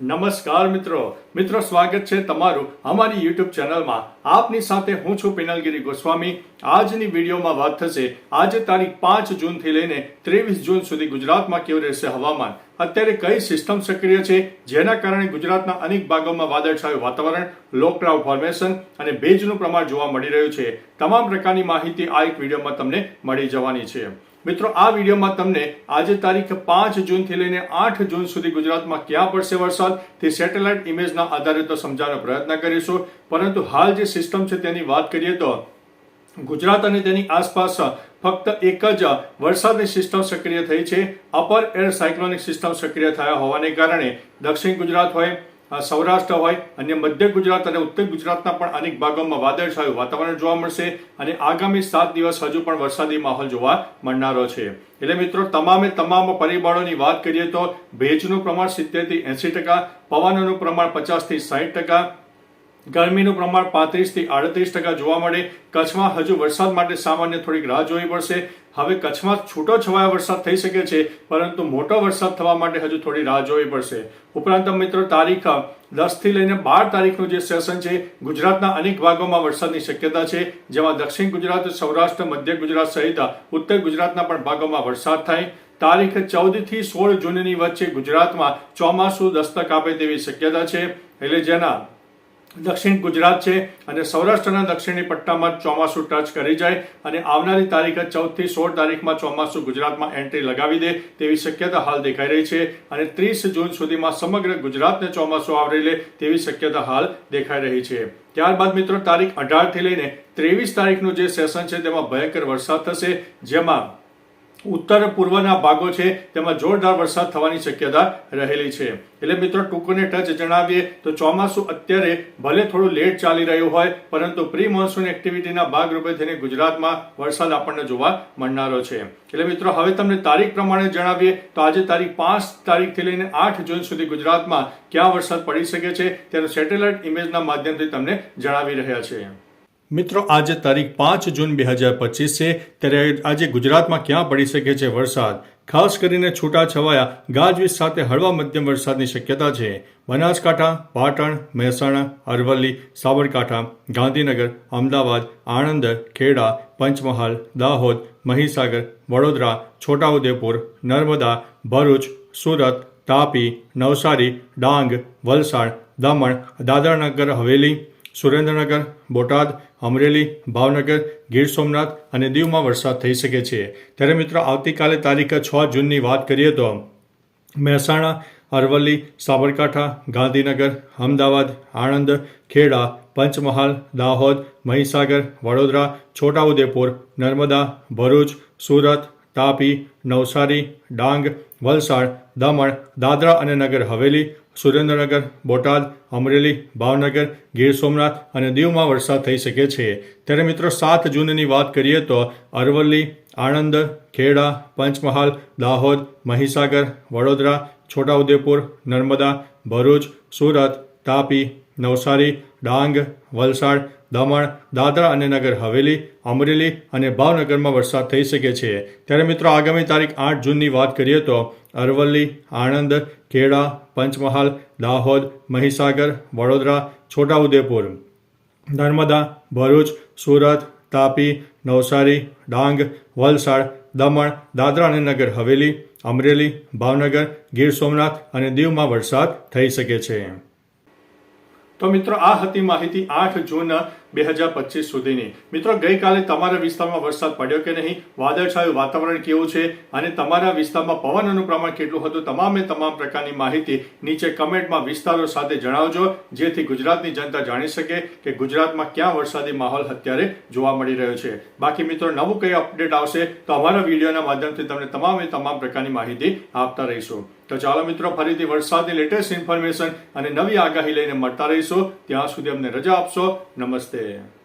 નમસ્કાર મિત્રો. મિત્રો, સ્વાગત છે તમારું અમારી યુટ્યુબ ચેનલમાં. આપની સાથે હું છું પિનલગીરી ગોસ્વામી. આજની વિડીયોમાં વાત થશે, આજે તારીખ પાંચ જૂનથી લઈને ત્રેવીસ જૂન સુધી ગુજરાતમાં કેવું રહેશે હવામાન? અત્યારે કઈ સિસ્ટમ સક્રિય છે? જેના કારણે ગુજરાતના અનેક ભાગોમાં વાદળછાયું વાતાવરણ લો ક્લાઉડ ફોર્મેશન અને ભેજનું પ્રમાણ જોવા મળી રહ્યું છે. તમામ પ્રકારની માહિતી આ એક વિડીયોમાં તમને મળી જવાની છે. મિત્રો, આ વિડીયોમાં તમને આજે તારીખ પાંચ જૂનથી લઈને આઠ જૂન સુધી ગુજરાતમાં ક્યાં પડશે વરસાદ તે સેટેલાઇટ ઇમેજના આધારે તો સમજાવવાનો પ્રયત્ન કરીશું. પરંતુ હાલ જે સિસ્ટમ છે તેની વાત કરીએ તો ગુજરાત અને તેની આસપાસ ફક્ત એક જ વરસાદની સિસ્ટમ સક્રિય થઈ છે. અપર એર સાયક્લોનિક સિસ્ટમ સક્રિય થયા હોવાને કારણે દક્ષિણ ગુજરાત હોય સૌરાષ્ટ્ર હોય અને મધ્ય ગુજરાત અને ઉત્તર ગુજરાતના પણ અનેક ભાગોમાં વાદળછાયું વાતાવરણ જોવા મળશે અને આગામી સાત દિવસ હજુ પણ વરસાદી માહોલ જોવા મળનારો છે. એટલે મિત્રો, તમામે તમામ પરિબળોની વાત કરીએ તો ભેજનું પ્રમાણ સિત્તેરથી એસી ટકા, પવનોનું પ્રમાણ પચાસથી સાઠ ટકા ગરમીનું પ્રમાણ પાંત્રીસથી આડત્રીસ ટકા જોવા મળે. કચ્છમાં હજુ વરસાદ માટે સામાન્ય થોડીક રાહ જોવી પડશે. હવે કચ્છમાં છૂટો છવાયો વરસાદ થઈ શકે છે, પરંતુ મોટો વરસાદ થવા માટે હજુ થોડી રાહ જોવી પડશે. ઉપરાંત મિત્રો, તારીખ દસથી લઈને બાર તારીખનું જે સેશન છે, ગુજરાતના અનેક ભાગોમાં વરસાદની શક્યતા છે. જેમાં દક્ષિણ ગુજરાત, સૌરાષ્ટ્ર, મધ્ય ગુજરાત સહિત ઉત્તર ગુજરાતના પણ ભાગોમાં વરસાદ થાય. તારીખ ચૌદથી સોળ જૂનની વચ્ચે ગુજરાતમાં ચોમાસું દસ્તક આપે તેવી શક્યતા છે. એટલે જેના દક્ષિણ ગુજરાત છે અને સૌરાષ્ટ્રના દક્ષિણી પટ્ટામાં ચોમાસું ટચ કરી જાય અને આવનારી તારીખ ચૌદથી સોળ તારીખમાં ચોમાસું ગુજરાતમાં એન્ટ્રી લગાવી દે તેવી શક્યતા હાલ દેખાઈ રહી છે અને ત્રીસ જૂન સુધીમાં સમગ્ર ગુજરાતને ચોમાસું આવરી લે તેવી શક્યતા હાલ દેખાઈ રહી છે. ત્યારબાદ મિત્રો તારીખ અઢારથી લઈને ત્રેવીસ તારીખનું જે સેશન છે તેમાં ભયંકર વરસાદ થશે, જેમાં ઉત્તર પૂર્વના ભાગો છે, તેમાં જોરદાર વરસાદ થવાની શક્યતા રહેલી છે. એટલે મિત્રો, ટૂંકને ટચ જણાવીએ તો ચોમાસું અત્યારે ભલે થોડું લેટ ચાલી રહ્યું હોય, પરંતુ પ્રી મોન્સૂન એક્ટિવિટીના ભાગરૂપે થઈને ગુજરાતમાં વરસાદ આપણને જોવા મળનારો છે. એટલે મિત્રો, હવે તમને તારીખ પ્રમાણે જણાવીએ તો આજે તારીખ પાંચ તારીખથી લઈને આઠ જૂન સુધી ગુજરાતમાં ક્યાં વરસાદ પડી શકે છે તેનું સેટેલાઇટ ઇમેજના માધ્યમથી તમને જણાવી રહ્યા છે મિત્રો, આજે તારીખ પાંચ જૂન બે હજાર પચીસ છે ત્યારે આજે ગુજરાતમાં ક્યાં પડી શકે છે વરસાદ? ખાસ કરીને છૂટાછવાયા ગાજવીજ સાથે હળવા મધ્યમ વરસાદની શક્યતા છે. બનાસકાંઠા, પાટણ, મહેસાણા, અરવલ્લી, સાબરકાંઠા, ગાંધીનગર, અમદાવાદ, આણંદ, ખેડા, પંચમહાલ, દાહોદ, મહીસાગર, વડોદરા, છોટાઉદેપુર, નર્મદા, ભરૂચ, સુરત, તાપી, નવસારી, ડાંગ, વલસાડ, દમણ, દાદરાનગર, હવેલી સુરેન્દ્રનગર, બોટાદ, અમરેલી, ભાવનગર, ગીર સોમનાથ અને દીવમાં વરસાદ થઈ શકે છે. ત્યારે મિત્રો, આવતીકાલે તારીખ છ જૂનની વાત કરીએ તો મહેસાણા, અરવલ્લી, સાબરકાંઠા, ગાંધીનગર, અમદાવાદ, આણંદ, ખેડા, પંચમહાલ, દાહોદ, મહીસાગર, વડોદરા, છોટાઉદેપુર, નર્મદા, ભરૂચ, સુરત, તાપી, નવસારી, ડાંગ, વલસાડ, દમણ, દાદરા અને નગર હવેલી સુરેન્દ્રનગર, બોટાદ, અમરેલી, ભાવનગર, ગીર સોમનાથ અને દીવમાં વરસાદ થઈ શકે છે. ત્યારે મિત્રો, સાત જૂનની વાત કરીએ તો અરવલ્લી, આણંદ, ખેડા, પંચમહાલ, દાહોદ, મહીસાગર, વડોદરા, છોટાઉદેપુર, નર્મદા, ભરૂચ, સુરત, તાપી, નવસારી, ડાંગ, વલસાડ દમણ, દાદરા અને નગર હવેલી, અમરેલી અને ભાવનગરમાં વરસાદ થઈ શકે છે. ત્યારે મિત્રો, આગામી તારીખ આઠ જૂનની વાત કરીએ તો અરવલ્લી, આણંદ, ખેડા, પંચમહાલ, દાહોદ, મહીસાગર, વડોદરા, છોટાઉદેપુર, નર્મદા, ભરૂચ, સુરત, તાપી, નવસારી, ડાંગ, વલસાડ, દમણ, દાદરા અને નગર હવેલી, અમરેલી, ભાવનગર, ગીર સોમનાથ અને દીવમાં વરસાદ થઈ શકે છે. તો મિત્રો, આ હતી માહિતી આઠ જૂન બે હજાર પચીસ સુધીની. મિત્રો, ગઈકાલે તમારા વિસ્તારમાં વરસાદ પડ્યો કે નહીં? વાદળછાયું વાતાવરણ કેવું છે? અને તમારા વિસ્તારમાં પવનનું પ્રમાણ કેટલું હતું? તમામે તમામ પ્રકારની માહિતી નીચે કમેન્ટમાં વિસ્તારો સાથે જણાવજો, જેથી ગુજરાતની જનતા જાણી શકે કે ગુજરાતમાં ક્યાં વરસાદી માહોલ અત્યારે જોવા મળી રહ્યો છે. બાકી મિત્રો, નવું કઈ અપડેટ આવશે તો અમારા વિડીયોના માધ્યમથી તમને તમામે તમામ પ્રકારની માહિતી આપતા રહીશું. તો ચાલો મિત્રો, ફરીથી વરસાદની લેટેસ્ટ ઇન્ફોર્મેશન અને નવી આગાહી લઈને મળતા રહીશું. ત્યાં સુધી અમને રજા આપશો. નમસ્તે. este